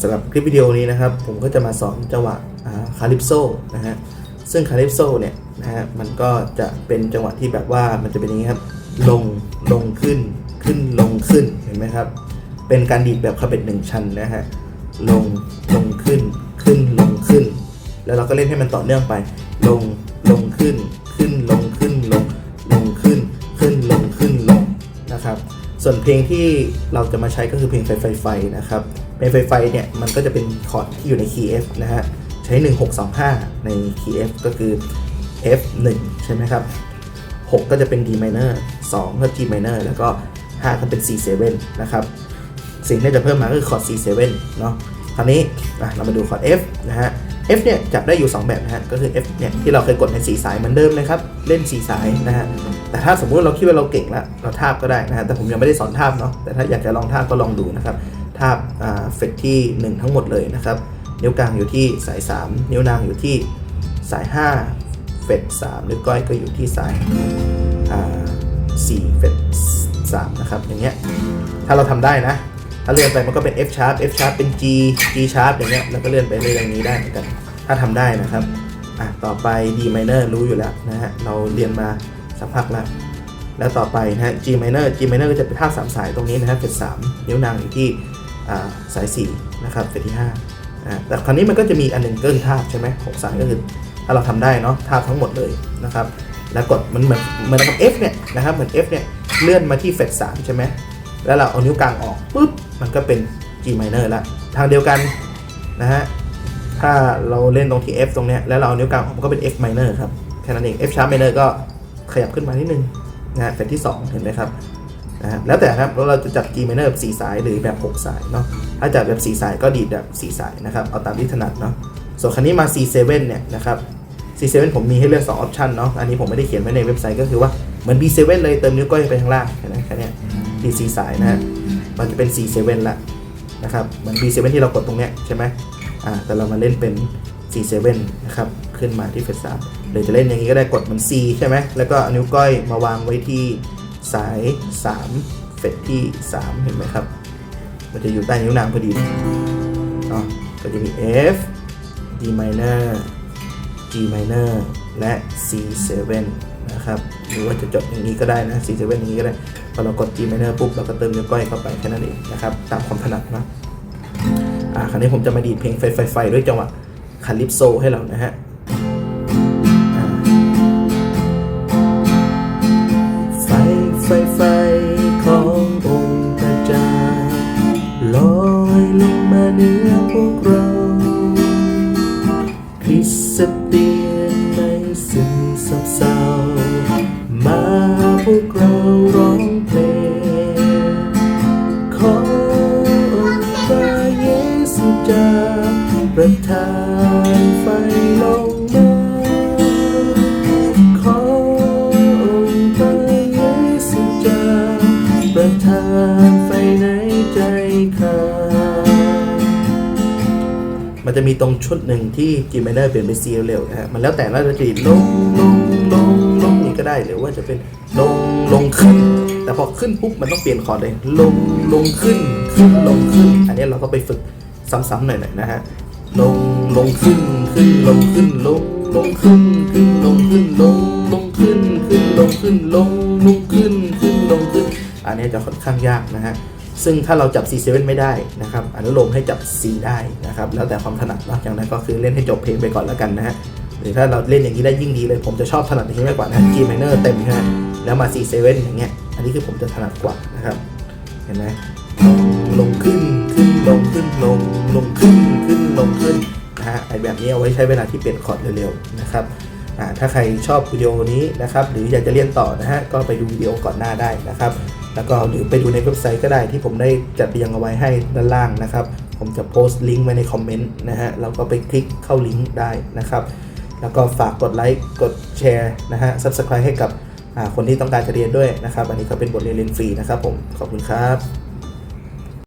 สำหรับคลิปวิดีโอนี้นะครับ ผมก็จะมาสอนจังหวะคาลิปโซนะฮะซึ่งคาลิปโซเนี่ยนะฮะมันก็จะเป็นจังหวะที่แบบว่ามันจะเป็นอย่างนี้ครับ ลงลงขึ้นขึ้นลงขึ้นเห็นไหมครับ เป็นการดีดแบบคาเป็ดหนึ่งชั้นนะฮะลงลงขึ้นขึ้นลงขึ้น แล้วเราก็เล่นให้มันต่อเนื่องไป ลงลงขึ้นขึ้นลงขึ้นลงลงขึ้นขึ้นลงขึ้นลงนะครับ ส่วนเพลงที่เราจะมาใช้ก็คือเพลงไฟไฟไฟนะครับ เพลงไฟไฟเนี่ย มันก็จะเป็นคอร์ดที่อยู่ในคีย์ F นะฮะ ใช้ 1625 ในคีย์ F ก็คือ F1 ใช่ไหมครับ 6 ก็จะเป็น D minor 2 ก็ G minor แล้วก็ 5 ก็เป็น C7 นะครับสิ่งที่จะเพิ่มมาก็คือคอร์ด C7 เนาะคราวนี้เรามาดูคอร์ด F นะฮะ F เนี่ยจับได้อยู่ 2 แบบนะฮะ ก็คือ F เนี่ยที่เราเคยกดในสีสายเหมือนเดิมเลยครับ เล่นสีสายนะฮะ แต่ถ้าสมมุติเราคิดว่าเราเก่งแล้ว เราทาบก็ได้นะฮะ แต่ผมยังไม่ได้สอนทาบเนาะ แต่ถ้าอยากจะลองทาบก็ลองดูนะครับ ทาบอ่าเฟกที่ 1 ทั้งหมดเลยนะครับ นิ้วกลางอยู่ที่สาย 3 นิ้วนางอยู่ที่สาย 5 เฟด3นิ้วก้อยก็อยู่ที่สายอ่า4เฟด3นะครับ อย่างเงี้ย ถ้าเราทำได้นะ ถ้าเลื่อนไปมันก็เป็น F sharp F sharp เป็น G G sharp อย่างเงี้ย แล้วก็เลื่อนไปเรื่อยๆอย่างนี้ได้เหมือนกัน ถ้าทำได้นะครับอะต่อไป D minor รู้อยู่แล้วนะฮะ เราเรียนมาสักพักแล้วแล้วต่อไปนะฮะ G minor G minor ก็จะเป็นท่าบสามสายตรงนี้นะฮะเฟดสามนิ้วนางอยู่ที่ สาย 4 นะครับเฟดที่5อ่าแต่คราวนี้มันก็จะมีอันหนึงเกินท่าบใช่ไหมหกสายก็คือถ้าเราทำได้เนาะท่าบทั้งหมดเลยนะครับแล้วกดมันเหมือนเหมือนกับ F เนี่ยนะครับเหมือน F เนี่ยเลื่อนมาที่เฟดสามใช่ไหมแล้วเราเอานิ้วกลางออกปุ๊บมันก็เป็น G minor ละทางเดียวกันนะฮะถ้าเราเล่นตรงที่ F ตรงเนี้ยแล้วเราเอานิ้วกลางออกมันก็เป็น F minor ครับแค่นั้นเอง F sharp minor ก็ขยับขึ้นมานิดนึงนะเป็นที่ 2 เห็นไหมครับ นะฮะแล้วแต่ครับเราจะจับ G minor แบบ4สายหรือแบบ 6 สายเนาะถ้าจับแบบ 4 สายก็ดีดแบบ 4 สายนะครับเอาตามที่ถนัดเนาะส่วนคันนี้มา C7 เนี่ยนะครับ C7 ผมมีให้เลือก2ออปชันเนาะอันนี้ผมไม่ได้เขียนไว้ในเว็บไซต์ก็คือว่าเหมือน B7 เลยเติมนิ้วก้อยไปข้างล่างนไหมแค่เนี้ยดีด4สายนะฮะมันจะเป็น C7 ละนะครับเหมือน B7 ที่เรากดตรงเนี้ยใช่ไหมอ่าแต่เรามาเล่นเป็น C7 นะครับขึ้นมาที่เฟสสามหรือจะเล่นอย่างนี้ก็ได้กดเหมือน C ใช่ไหมแล้วก็นิ้วก้อยมาวางไว้ที่ สาย 3 เฟสที่ 3 เห็นไหมครับ มันจะอยู่ใต้นิ้วนางพอดีเนาะก็จะมี F D minor G minor และ C7 นะครับ หรือว่าจะจดอย่างนี้ก็ได้นะ C7 อย่างนี้ก็ได้ พอเรากด G minor ปุ๊บ เราก็เติมนิ้วก้อยเข้าไปแค่นั้นเองนะครับ ตามความถนัดนะ อ่า คราวนี้ผมจะมาดีดเพลงไฟไฟไฟด้วยจังหวะคาลิปโซให้เรานะฮะ เหนือพวกเราคริสเตียนไม่สิ้นสับเศร้ามาพวกเราร้องเพลงขอองค์พระเยซูเจ้าประทาน มีตรงชุดหนึ่งที่ G minor เปลี่ยนเป็น C เร็วๆนะฮะมันแล้วแต่เราจะดีดลงลงลงลงนี่ก็ได้หรือว่าจะเป็นลงลงขึ้น แต่พอขึ้นปุ๊บมันต้องเปลี่ยนคอร์ดเลยลงลงขึ้นขึ้นลงขึ้น อันนี้เราก็ไปฝึกซ้ำๆหน่อยๆนะฮะลงลงขึ้นขึ้นลงขึ้นลงลงขึ้นขึ้นลงขึ้นลงลงขึ้นขึ้นลงขึ้นลงลงขึ้นขึ้นลงขึ้น อันนี้จะค่อนข้างยากนะฮะ ซึ่งถ้าเราจับ C7 ไม่ได้นะครับอนุโลมให้จับ C ได้นะครับแล้วแต่ความถนัดนะอย่างนั้นก็คือเล่นให้จบเพลงไปก่อนแล้วกันนะฮะหรือถ้าเราเล่นอย่างนี้ได้ยิ่งดีเลย ผมจะชอบถนัดอย่างนี้มากกว่านะ G minor เต็มใช่ไหมแล้วมา C7 อย่างเงี้ยอันนี้คือผมจะถนัดกว่านะครับเห็นไหมลงขึ้นขึ้นลงขึ้นลงลงขึ้นขึ้นลงขึ้นนะฮะไอแบบนี้เอาไว้ใช้เวลาที่เปลี่ยนคอร์ดเร็วๆนะครับอ่าถ้าใครชอบวิดีโอนี้นะครับหรืออยากจะเรียนต่อนะฮะก็ไปดูวิดีโอก่อนหน้าได้นะครับ แล้วก็หรือไปดูในเว็บไซต์ก็ได้ที่ผมได้จัดเรียงเอาไว้ให้ด้านล่างนะครับ ผมจะโพสต์ลิงก์ไว้ในคอมเมนต์นะฮะเราก็ไปคลิกเข้าลิงก์ได้นะครับ แล้วก็ฝากกดไลค์กดแชร์นะฮะ Subscribe ให้กับคนที่ต้องการจะเรียนด้วยนะครับ อันนี้ก็เป็นบทเรียนเรียนฟรีนะครับผมขอบคุณครับ